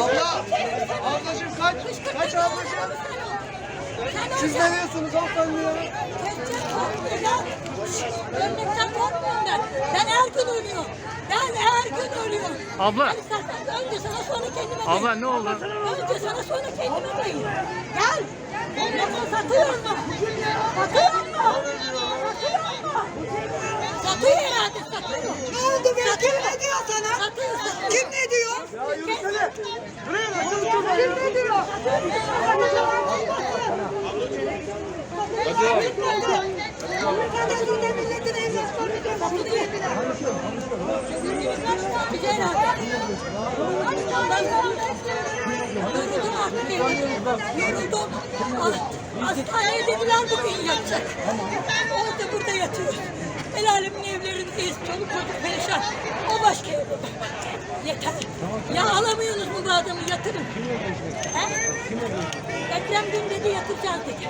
Abla, ablacığım kaç? Kaç ablacığım? Siz ne diyorsunuz hanımefendi ya? Ölmekten korkmuyorum ben. Ben her gün ölüyorum. Ben her gün ölüyorum. Abla. Önce sana sonra kendime Abla dayayım. ne oldu? Önce sana sonra kendime dayayım. Gel. Ondan satıyor mu? Satıyor mu? Satıyor mu? Satıyor herhalde satıyor. Ne oldu be? Kim ne diyor sana? Kim ne diyor? Ya yürüsene. Buraya çabuk. Kim ne diyor? De milletin herhalde. Yoruldum Hastaneye dediler bugün yatacak. Orada burada yatıyor. El alemin evlerindeyiz. Çoluk çocuk perişan. O başka evde. Yeter. Ya alamıyorsunuz mu bu adamı yatırın. He? Ekrem dün dedi yatıracağız dedi.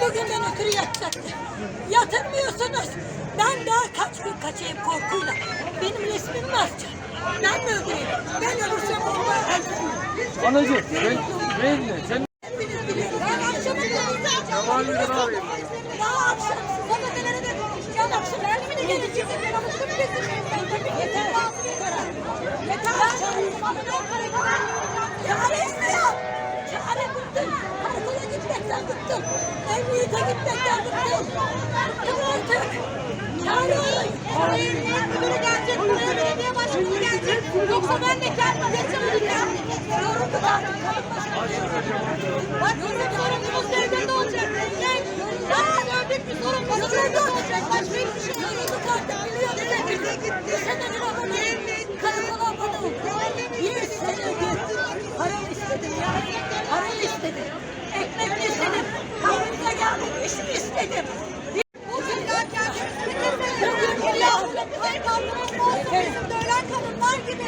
Bugünden ötürü yatacaktı. Yatırmıyorsunuz. Ben daha kaç gün kaçayım korkuyla. Benim resmimi mi asacak? Ben mi öldüreyim? Ben ölürsem onlar öldürür. Anacığım ben, ben sen Hepiniz biliyorsunuz. Ben akşama kadar Daha akşam gazetelere de konuşacağım. Akşam her gün gelecek. Ben alıştım getirmeyeyim. Yeter. Yeter. Yeter. Çare istiyor. Çare bıktım. Karakola gitmekten bıktım. Emniyete gitmekten bıktım. Bıktım artık. Çare. Oraya emniyet müdürü gelecek. Buraya belediye başkanı gelecek. Yoksa ben de kendim geçemedim. Yoruldum artık. Bak bizim sorumlumuz devlette olacak. Ne? Öldük bir sorumlumuz devlette olacak. Başka hiçbir şey yok. Yorulduk artık biliyoruz hepimiz. Bu senenin aboneyim. Karakola aboneyim. Bir senedir param istedim ya. Param istedim. Ekmek istedim. Kapınıza geldim. İş mi istedim? Bugün ya kendimizi bitirmeyin. Ya her kaldırım olsun bizim de ölen kadınlar gibi.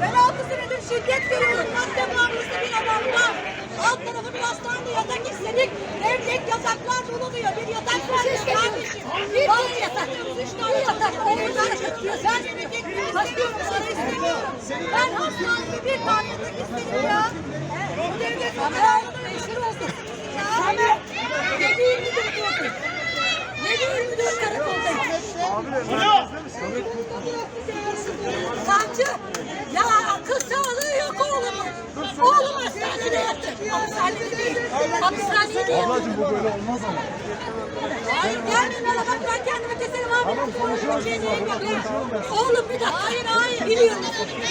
Ben altı senedir şiddet görüyorum. Madde bağımlısı bir adamdan. Alt tarafı bir hastane yatak istedik. Devlet yataklar bulunuyor. Bir yatak vermiyor kardeşim. Bir tane yatak. Üç tane yatak. Oradan çıkıyor. Ben hastayım. Para istemiyorum. Ben hastanede bir tane yatak istedim ya. Bu devlet bana meşhur oldu. Samet. Ne değil midir diyorsun? Ne değil midir karakoldayım? Savcı, ya akıl sağlığı yok oğlumun. Oğlum hastanede yattı. Hastanede değil, hapishanede yattı. Ablacığım bu böyle olmaz ama. Hayır gelmeyin bana bak ben kendimi keserim abi. Tamam ben. Oğlum bir dakika. Hayır hayır. Biliyorum.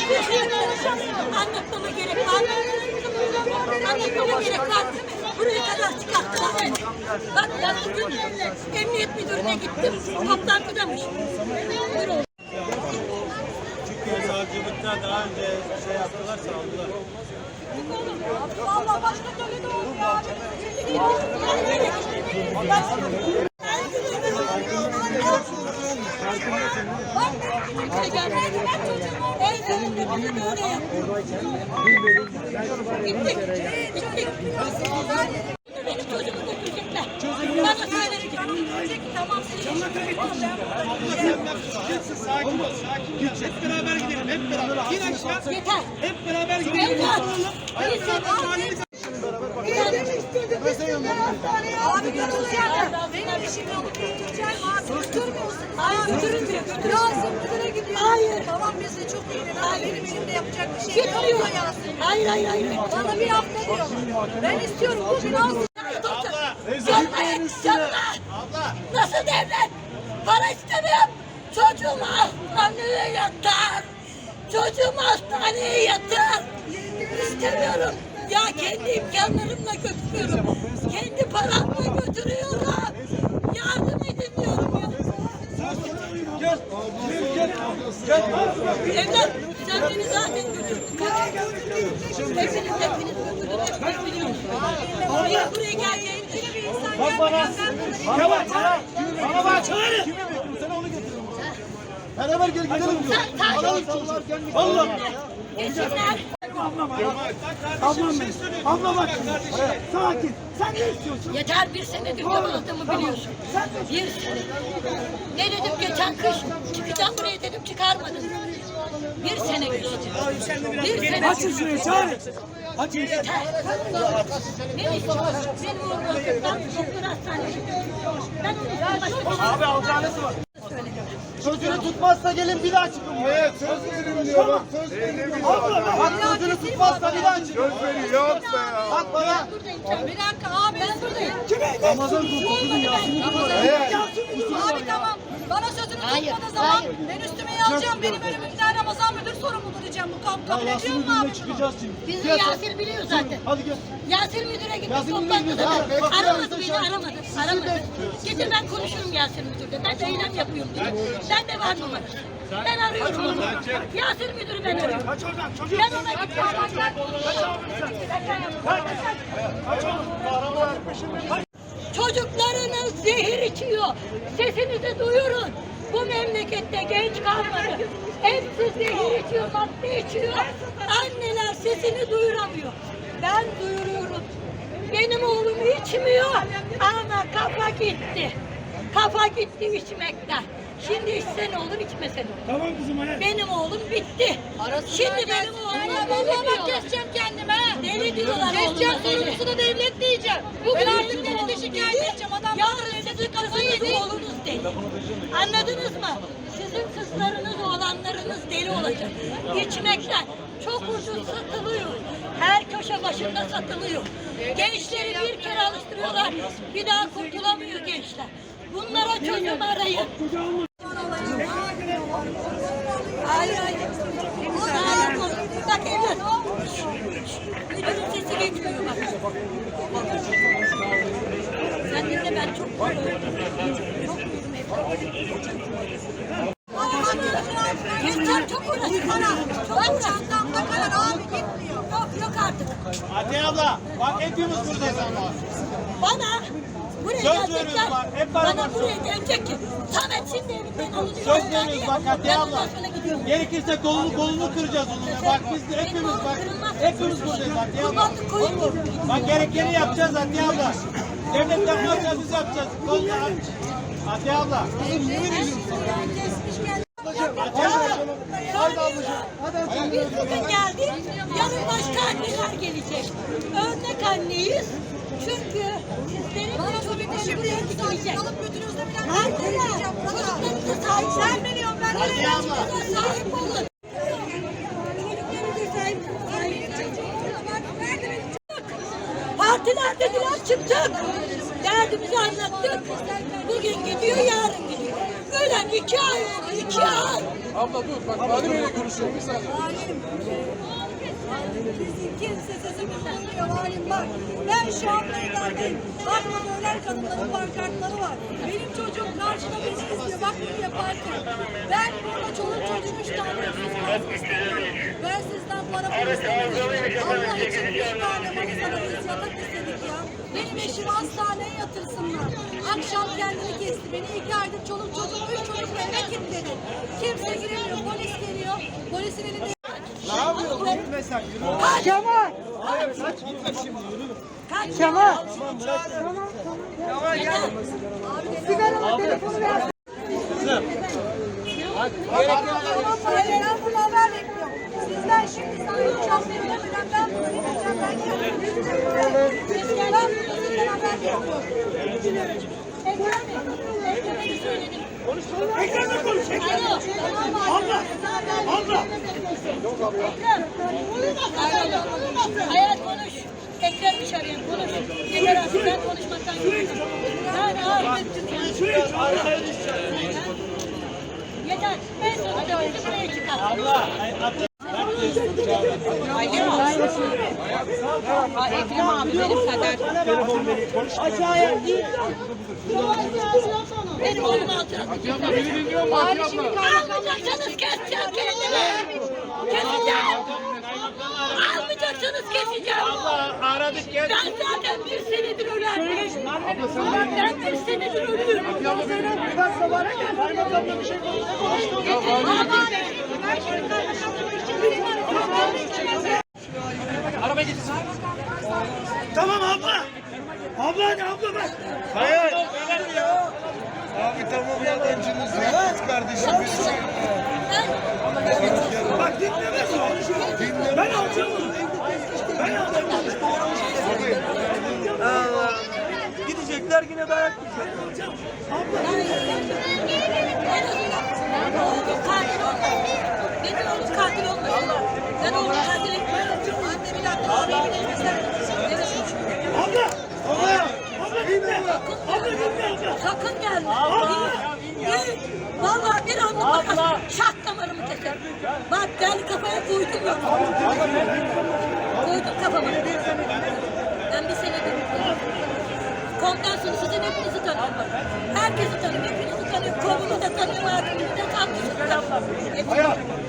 Bir şey konuşalım. Anlatmama gerek var mı? Gerek var mı? Buraya kadar çıkarttılar beni. Bak ben bugün emniyet müdürüne gittim. Toplantıdamış. Buyurun. Çünkü savcılıkta daha önce şey yaptılar saldılar. Vallahi başka türlü de olmuyor. Bak kimse gelmedi. En sonunda bana böyle yaptı. Gittik. Gittik. Benim çocuğumu götürecekler. Bana söyledi. Tamam. Sakin ol, sakin ol. Hep beraber gidelim, hep beraber. İn aşağı. Yeter. Hep beraber gidelim. Yeter. İstedim. Gitsinler hastaneye. Abi götüreceğim. Benim işimi alıp götüreceğim abi. Götürmüyorsun. Hayır götürün diyor. Götürün. Hayır. Tamam biz de çok iyi. Ama benim elimde yapacak bir şey yok. Gitmiyor. Hayır hayır hayır. Bana bir hafta diyor. Ben istiyorum bugün alsın. Canlar, canlar. Nasıl devlet? Para istemiyorum. Çocuğum hastaneye yatar. Çocuğum hastaneye yatar. İstemiyorum. Ya kendi imkanlarımla götürüyorum. Kendi paramla götürüyorum. Yardım edin diyorum ya. Gel. Gel. Gel. Evlat sen beni zaten götürdün. Hepiniz hepiniz götürdün. Hepiniz biliyorsunuz. Benim buraya geleceğim bir insan Bak bana. Bana bak. Bana bak. Kimi bekliyorsun? Sen onu getirin. Beraber gel gidelim diyor. Sen sakin Alalım ol. sallar Allah. Geçsinler. Ablam benim. Abla bak. Sakin. Sen ne istiyorsun? Yeter bir senedir yabaladığımı biliyorsun. Bir sene. Ne dedim geçen kış? Çıkacağım buraya dedim çıkarmadın. Bir sene geçti. Bir sene. Açın şurayı çağırın. Açın. Yeter. Ne istiyorsun? Benim oğlum ben doktor hastanesi. Ben onu başka bir şey Abi alacağınız var. Sözünü tutmazsa gelin bir daha çıkın. Evet söz veririm diyor bak söz diyor. Abla bak sözünü tutmazsa bir daha çıkın. Söz veriyor yok be ya. Bak bana. Bir dakika abi ben buradayım. Ramazan kurtulsun Yasin'i Evet. Abi tamam. Bana sözünü tutmadığı zaman ben üstüme alacağım. Benim ölümümden Müdür sorumludur diyeceğim. Bu kabul, kabul ediyor Yasin'in mu abi? gününe çıkacağız şimdi. Bizi Gel sen. Yasir biliyor zaten. Hadi gel. Yasir müdüre gittik Yasir müdüre toplantıda. gidiyoruz. Ha, Aramadı beni aramadı. Aramadı. Getir ben konuşurum Yasir müdürle. Ben de eylem yapıyorum dedi. Ben de var numara. Ben arıyorum onu. Yasir müdürü ben arıyorum. Ben ona gideceğim. Çocuklarınız zehir içiyor. Sesinizi duyurun. Bu memlekette genç kalmadı. Hepsi zehir içiyor, madde içiyor. Anneler sesini duyuramıyor. Ben duyuruyorum. Benim oğlum içmiyor ama kafa gitti. Kafa gitti içmekten. Şimdi içse ne olur, içmese ne olur. Tamam kızım hadi. Benim oğlum bitti. Şimdi benim deli diyorlar. keseceğim kendime. Deli diyorlar Keseceğim oğluma deli. sorumlusu da devlet diyeceğim. Bugün artık devlete oğlum şikayet edeceğim. Adam Yarın sizin kızınız oğlunuz deli. Anladınız mı? Sizin kızlarınız oğlanlarınız deli olacak. İçmekten çok ucuz satılıyor. Her köşe başında satılıyor. Gençleri bir kere alıştırıyorlar. Bir daha kurtulamıyor gençler. Bunlara çözüm arayın. Hayır. Hayır, Bak evlat. Müdürün sesi geçmiyor bak. Çok abla bak hepimiz buradayız ama. Bana buraya Söz hep beraber Bana buraya gelecek ki Samet şimdi evinden alınıyor. Söz abla. Gerekirse kolunu kolunu kıracağız onunla. Bak biz de hepimiz bak. Hepimiz buradayız Atiye abla. Bak gerekeni yapacağız Atiye abla. Devlet yapmayacağız biz yapacağız. Aç. Atiye abla. Haydi ablacığım. Hadi Biz bugün geldik. Yarın başka anneler gelecek. Örnek anneyiz. Çünkü sizlerin de çocukları buraya gidecek. Alıp götürüyorsa bir dakika. Anneler, çocuklarınıza sahip Sen veriyorsun ben Çocuklarınıza veriyorum. sahip olun. Çocuklarınıza sahip Partiler dediler çıktık. Derdimizi anlattık. Bugün gidiyor, yarın gidiyor. Ölen iki ay oldu, iki ay. Abla dur bak Vali Bey'le konuşuyorum bir saniye. Kimse sesimizi duymuyor valim bak. Ben şu an meydandayım. Bak ölen kadınların pankartları var. Benim çocuğum karşıda beni izliyor. Bak bunu yaparken. Ben burada çoluk çocuğum üç tane kalsın istemiyorum. Ben sizden para istemiyorum. Allah için bir tane yatak istedik ya. Benim eşim hastaneye yatırsınlar. Akşam kendini kesti. Beni iki aydır çoluk çocuğum, üç çocuğum eve kilitledi. Kimse giremiyor. Polis geliyor. Polisin elinde Ne yapıyorsun? Gitme sen yürü. Kemal. Hayır kaç gitme şimdi yürü. Kaç Kemal. Ben bunu haber bekliyorum. Sizden şimdi sana uçak verilmeden ben bunu gideceğim. Ben kendim gideceğim. Ben bunu sizden haber bekliyorum. Ekrem'le konuş. Alo. Abla. Abla. Ekrem. Hayat konuş. Ekrem'miş arayan konuş. Yeter artık ben konuşmaktan yoruldum. Yani ağır bıktık ya. Yeter. En sonunda bizi buraya çıkar. Abla. Atiye. Benim oğlum altına Atiye abla? Almayacaksanız keseceğim kendimi. Keseceğim. Almayacaksınız keseceğim? Allah aradık gel. Ben zaten bir senedir ölen. Ben bir senedir ölüyorum. Bir dakika bana gel. Kaymakamla bir şey konuştuk. Ama Tamam abla. Abla hadi abla bak. Hayır. Abi tamam ya. Kardeşimiz. Bak dinlemez o. Ben alacağım onu. Ben alacağım onu. Allah. Gidecekler yine dayak yiyecekler. katil olmasın. Benim oğlum katil olmasın. Ben oğlum katil etmem. Anne bir dakika. Abi Evet. Abla. Abla. Abla dinle. Abla dinle abla. Sakın gelme. Vallahi bir anda bakar. Şak damarımı keser. Bak gel kafaya koydum. Koydum kafama. Ben bir senedir mutluyum. Komdan sonra sizin hepinizi tanıyorum. Herkesi tanıyorum. Hepinizi tanıyorum. Kolumu da tanıyorum. Abimi de tanıyorum. Hepinizi tanıyorum.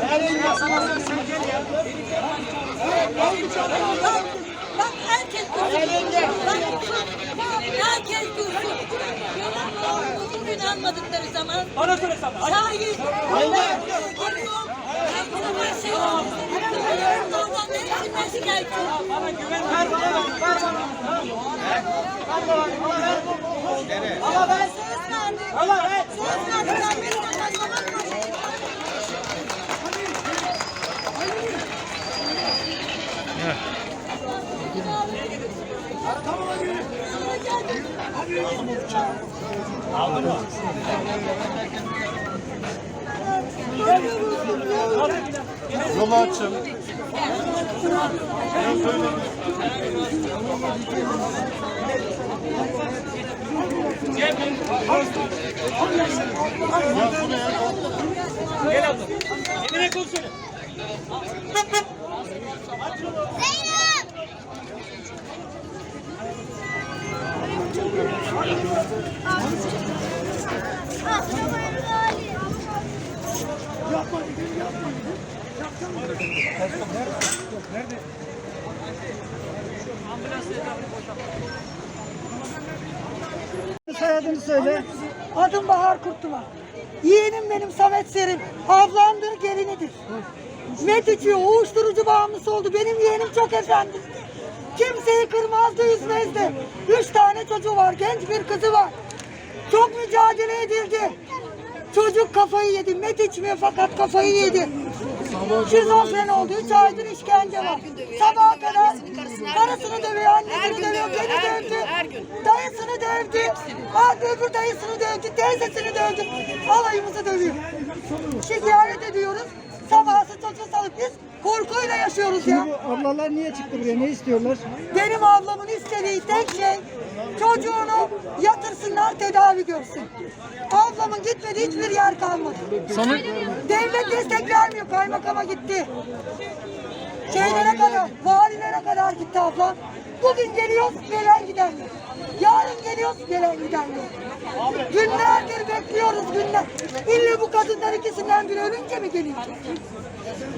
Ben şimdi ondan Bak, bak herkes dursun. Bak, herkes dursun. Bugün inanmadıkları zaman. Bana söyle sana. Şahit. Allah. Ben buna bir şey yok. Erdoğan'dan hepsinden şikayetçiyim. Bana güven. Ver bana ver. Ver bana. Ben söz verdim. Allah ver. Söz verdim. Ben bir Yolu açın. Emine Soyadını söyle. Adım Bahar Kurtula. Yeğenim benim Samet Serim. Ablamdır, gelinidir. Met içiyor, uyuşturucu bağımlısı oldu. Benim yeğenim çok efendi. Kimseyi kırmazdı, üzmezdi. Üç tane çocuğu var, genç bir kızı var. Çok mücadele edildi. Çocuk kafayı yedi. Met içmiyor fakat kafayı yedi. Şizofren oldu. Üç aydır işkence var. Sabaha kadar karısını dövüyor, annesini dövüyor, beni dövdü. Dayısını dövdü. Ah öbür dayısını dövdü, teyzesini dövdü. Alayımızı dövüyor. Şikayet ediyoruz. Sabahsı çocuğu salıp biz korkuyla yaşıyoruz ya. Bu ablalar niye çıktı buraya? Ne istiyorlar? Benim ablamın istediği tek şey çocuğunu yatırsınlar tedavi görsün. Ablamın gitmediği hiçbir yer kalmadı. Devlet destek vermiyor kaymakama gitti. Şeylere kadar, valilere kadar gitti ablam. Bugün geliyoruz, gelen giden yok. Yarın geliyoruz, gelen giden yok. Günlerdir bekliyoruz günler. İlle bu kadınlar ikisinden biri ölünce mi gelecek?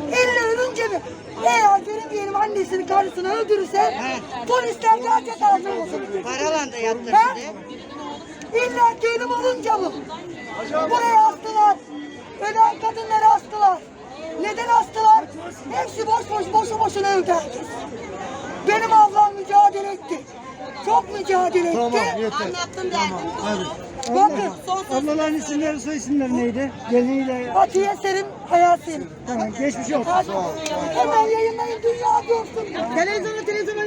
İlle ölünce mi? Eğer benim yeğenim annesini karısını öldürürse polisler gelecek ağzımızı. Paralan da yaptır Ha? size. İlla ölüm olunca mı? Buraya astılar. Ölen kadınları astılar. Neden astılar? Hepsi boş boş boşu boşuna öldü herkes. Benim ablam mücadele etti. Çok mücadele etti. Tamam yeter. Anlattım derdim doğru. Bakın Ablaların isimleri, soy isimleri neydi? Geliniyle Atiye Serim, Hayat Serim. tamam, geçmiş olsun. Hadi. Hemen yayınlayın dünya görsün. Televizyona televizyona